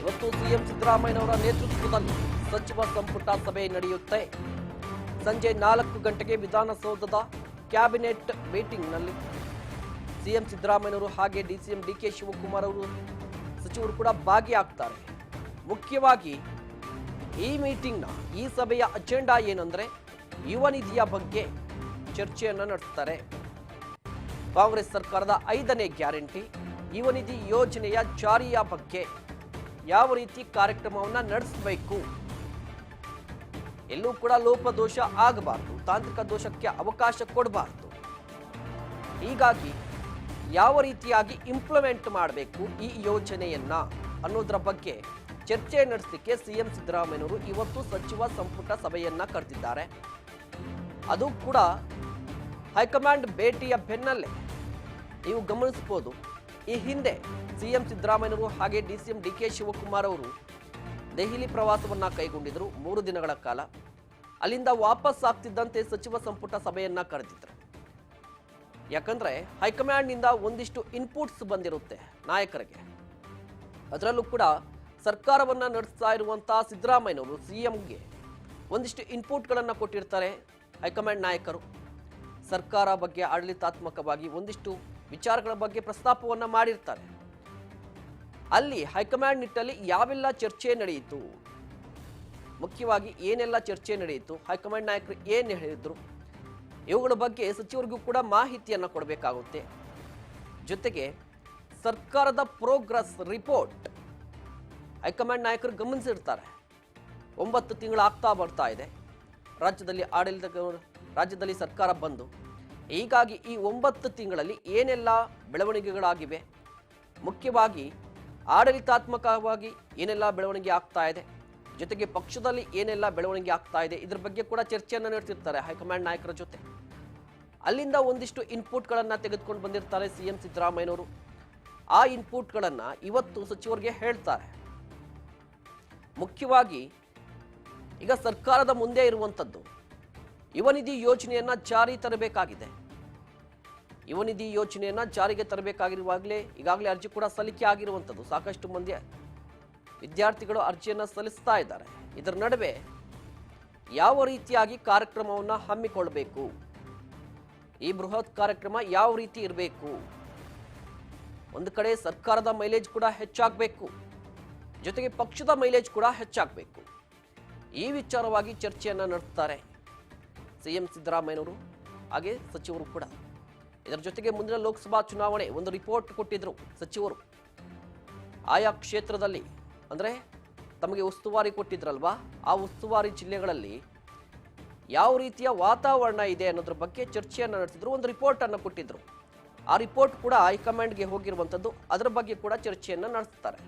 ಇವತ್ತು ಸಿಎಂ ಸಿದ್ದರಾಮಯ್ಯನವರ ನೇತೃತ್ವದಲ್ಲಿ ಸಚಿವ ಸಂಪುಟ ಸಭೆ ನಡೆಯುತ್ತೆ. ಸಂಜೆ ನಾಲ್ಕು ಗಂಟೆಗೆ ವಿಧಾನಸೌಧದ ಕ್ಯಾಬಿನೆಟ್ ಮೀಟಿಂಗ್ನಲ್ಲಿ ಸಿಎಂ ಸಿದ್ದರಾಮಯ್ಯನವರು ಹಾಗೆ ಡಿಸಿಎಂ ಡಿ ಕೆ ಶಿವಕುಮಾರ್ ಅವರು ಸಚಿವರು ಕೂಡ ಭಾಗಿಯಾಗ್ತಾರೆ. ಮುಖ್ಯವಾಗಿ ಈ ಮೀಟಿಂಗ್ನ ಈ ಸಭೆಯ ಅಜೆಂಡಾ ಏನಂದ್ರೆ ಯುವ ನಿಧಿಯ ಬಗ್ಗೆ ಚರ್ಚೆಯನ್ನು ನಡೆಸ್ತಾರೆ. ಕಾಂಗ್ರೆಸ್ ಸರ್ಕಾರದ ಐದನೇ ಗ್ಯಾರಂಟಿ ಯುವ ನಿಧಿ ಯೋಜನೆಯ ಜಾರಿಯ ಬಗ್ಗೆ ಯಾವ ರೀತಿ ಕಾರ್ಯಕ್ರಮವನ್ನು ನಡೆಸಬೇಕು? ಎಲ್ಲೂ ಕೂಡ ಲೋಪದೋಷ ಆಗಬಾರ್ದು, ತಾಂತ್ರಿಕ ದೋಷಕ್ಕೆ ಅವಕಾಶ ಕೊಡಬಾರ್ದು. ಹೀಗಾಗಿ ಯಾವ ರೀತಿಯಾಗಿ ಇಂಪ್ಲಿಮೆಂಟ್ ಮಾಡಬೇಕು ಈ ಯೋಜನೆಯನ್ನ ಅನ್ನೋದರ ಬಗ್ಗೆ ಚರ್ಚೆ ನಡೆಸಲಿಕ್ಕೆ ಸಿಎಂ ಸಿದ್ದರಾಮಯ್ಯನವರು ಇವತ್ತು ಸಚಿವ ಸಂಪುಟ ಸಭೆಯನ್ನ ಕರೆದಿದ್ದಾರೆ. ಅದು ಕೂಡ ಹೈಕಮಾಂಡ್ ಭೇಟಿಯ ಬೆನ್ನಲ್ಲೇ. ನೀವು ಗಮನಿಸಬಹುದು ಈ ಹಿಂದೆ ಸಿಎಂ ಸಿದ್ದರಾಮಯ್ಯವರು ಹಾಗೆ ಡಿಸಿಎಂ ಡಿ ಕೆ ಶಿವಕುಮಾರ್ ಅವರು ದೆಹಲಿ ಪ್ರವಾಸವನ್ನ ಕೈಗೊಂಡಿದ್ರು ಮೂರು ದಿನಗಳ ಕಾಲ ಅಲ್ಲಿಂದ ವಾಪಸ್ ಆಗ್ತಿದ್ದಂತೆ ಸಚಿವ ಸಂಪುಟ ಸಭೆಯನ್ನ ಕರೆದಿದ್ರು. ಯಾಕಂದ್ರೆ ಹೈಕಮಾಂಡ್ನಿಂದ ಒಂದಿಷ್ಟು ಇನ್ಪುಟ್ಸ್ ಬಂದಿರುತ್ತೆ ನಾಯಕರಿಗೆ. ಅದರಲ್ಲೂ ಕೂಡ ಸರ್ಕಾರವನ್ನ ನಡೆಸ್ತಾ ಇರುವಂತಹ ಸಿದ್ದರಾಮಯ್ಯವರು ಸಿಎಂಗೆ ಒಂದಿಷ್ಟು ಇನ್ಪುಟ್ಗಳನ್ನು ಕೊಟ್ಟಿರ್ತಾರೆ ಹೈಕಮಾಂಡ್ ನಾಯಕರು. ಸರ್ಕಾರ ಬಗ್ಗೆ ಆಡಳಿತಾತ್ಮಕವಾಗಿ ಒಂದಿಷ್ಟು ವಿಚಾರಗಳ ಬಗ್ಗೆ ಪ್ರಸ್ತಾಪವನ್ನು ಮಾಡಿರ್ತಾರೆ. ಅಲ್ಲಿ ಹೈಕಮಾಂಡ್ ನಿಟ್ಟಲ್ಲಿ ಯಾವೆಲ್ಲ ಚರ್ಚೆ ನಡೆಯಿತು? ಮುಖ್ಯವಾಗಿ ಏನೆಲ್ಲ ಚರ್ಚೆ ನಡೆಯಿತು? ಹೈಕಮಾಂಡ್ ನಾಯಕರು ಏನು ಹೇಳಿದ್ರು? ಇವುಗಳ ಬಗ್ಗೆ ಸಚಿವರಿಗೂ ಕೂಡ ಮಾಹಿತಿಯನ್ನು ಕೊಡಬೇಕಾಗುತ್ತೆ. ಜೊತೆಗೆ ಸರ್ಕಾರದ ಪ್ರೋಗ್ರೆಸ್ ರಿಪೋರ್ಟ್ ಹೈಕಮಾಂಡ್ ನಾಯಕರು ಗಮನಿಸಿರ್ತಾರೆ. ಒಂಬತ್ತು ತಿಂಗಳು ಆಗ್ತಾ ಬರ್ತಾ ಇದೆ. ರಾಜ್ಯದಲ್ಲಿ ಆಡಳಿತ ರಾಜ್ಯದಲ್ಲಿ ಸರ್ಕಾರ ಬಂದು ಹೀಗಾಗಿ ಈ ಒಂಬತ್ತು ತಿಂಗಳಲ್ಲಿ ಏನೆಲ್ಲ ಬೆಳವಣಿಗೆಗಳಾಗಿವೆ? ಮುಖ್ಯವಾಗಿ ಆಡಳಿತಾತ್ಮಕವಾಗಿ ಏನೆಲ್ಲ ಬೆಳವಣಿಗೆ ಆಗ್ತಾ ಇದೆ? ಜೊತೆಗೆ ಪಕ್ಷದಲ್ಲಿ ಏನೆಲ್ಲ ಬೆಳವಣಿಗೆ ಆಗ್ತಾ ಇದೆ? ಇದ್ರ ಬಗ್ಗೆ ಕೂಡ ಚರ್ಚೆಯನ್ನು ನಡೆಸಿರ್ತಾರೆ ಹೈಕಮಾಂಡ್ ನಾಯಕರ ಜೊತೆ. ಅಲ್ಲಿಂದ ಒಂದಿಷ್ಟು ಇನ್ಪುಟ್ಗಳನ್ನು ತೆಗೆದುಕೊಂಡು ಬಂದಿರ್ತಾರೆ ಸಿ ಎಂ ಸಿದ್ದರಾಮಯ್ಯನವರು. ಆ ಇನ್ಪುಟ್ಗಳನ್ನು ಇವತ್ತು ಸಚಿವರಿಗೆ ಹೇಳ್ತಾರೆ. ಮುಖ್ಯವಾಗಿ ಈಗ ಸರ್ಕಾರದ ಮುಂದೆ ಇರುವಂಥದ್ದು ಯುವ ಯೋಜನೆಯನ್ನು ಜಾರಿ ತರಬೇಕಾಗಿದೆ. ಯುವನಿಧಿ ಯೋಜನೆಯನ್ನು ಜಾರಿಗೆ ತರಬೇಕಾಗಿರುವಾಗಲೇ ಈಗಾಗಲೇ ಅರ್ಜಿ ಕೂಡ ಸಲ್ಲಿಕೆ ಆಗಿರುವಂಥದ್ದು. ಸಾಕಷ್ಟು ಮಂದಿ ವಿದ್ಯಾರ್ಥಿಗಳು ಅರ್ಜಿಯನ್ನು ಸಲ್ಲಿಸ್ತಾ ಇದ್ದಾರೆ. ಇದರ ನಡುವೆ ಯಾವ ರೀತಿಯಾಗಿ ಕಾರ್ಯಕ್ರಮವನ್ನು ಹಮ್ಮಿಕೊಳ್ಳಬೇಕು? ಈ ಬೃಹತ್ ಕಾರ್ಯಕ್ರಮ ಯಾವ ರೀತಿ ಇರಬೇಕು? ಒಂದು ಕಡೆ ಸರ್ಕಾರದ ಮೈಲೇಜ್ ಕೂಡ ಹೆಚ್ಚಾಗಬೇಕು. ಜೊತೆಗೆ ಪಕ್ಷದ ಮೈಲೇಜ್ ಕೂಡ ಹೆಚ್ಚಾಗಬೇಕು. ಈ ವಿಚಾರವಾಗಿ ಚರ್ಚೆಯನ್ನು ನಡೆಸ್ತಾರೆ. ಸಿಎಂ ಸಿದ್ದರಾಮಯ್ಯನವರು ಹಾಗೆ ಸಚಿವರು ಕೂಡ. ಇದರ ಜೊತೆಗೆ ಮುಂದಿನ ಲೋಕಸಭಾ ಚುನಾವಣೆ ಒಂದು ರಿಪೋರ್ಟ್ ಕೊಟ್ಟಿದ್ರು ಸಚಿವರು. ಆಯಾ ಕ್ಷೇತ್ರದಲ್ಲಿ, ಅಂದರೆ ತಮಗೆ ಉಸ್ತುವಾರಿ ಕೊಟ್ಟಿದ್ರಲ್ವಾ? ಆ ಉಸ್ತುವಾರಿ ಜಿಲ್ಲೆಗಳಲ್ಲಿ ಯಾವ ರೀತಿಯ ವಾತಾವರಣ ಇದೆ ಅನ್ನೋದ್ರ ಬಗ್ಗೆ ಚರ್ಚೆಯನ್ನು ನಡೆಸಿದ್ರು, ಒಂದು ರಿಪೋರ್ಟ್ ಅನ್ನು ಕೊಟ್ಟಿದ್ರು. ಆ ರಿಪೋರ್ಟ್ ಕೂಡ ಹೈಕಮಾಂಡ್ಗೆ ಹೋಗಿರುವಂಥದ್ದು ಅದರ ಬಗ್ಗೆ ಕೂಡ ಚರ್ಚೆಯನ್ನು ನಡೆಸ್ತಾರೆ.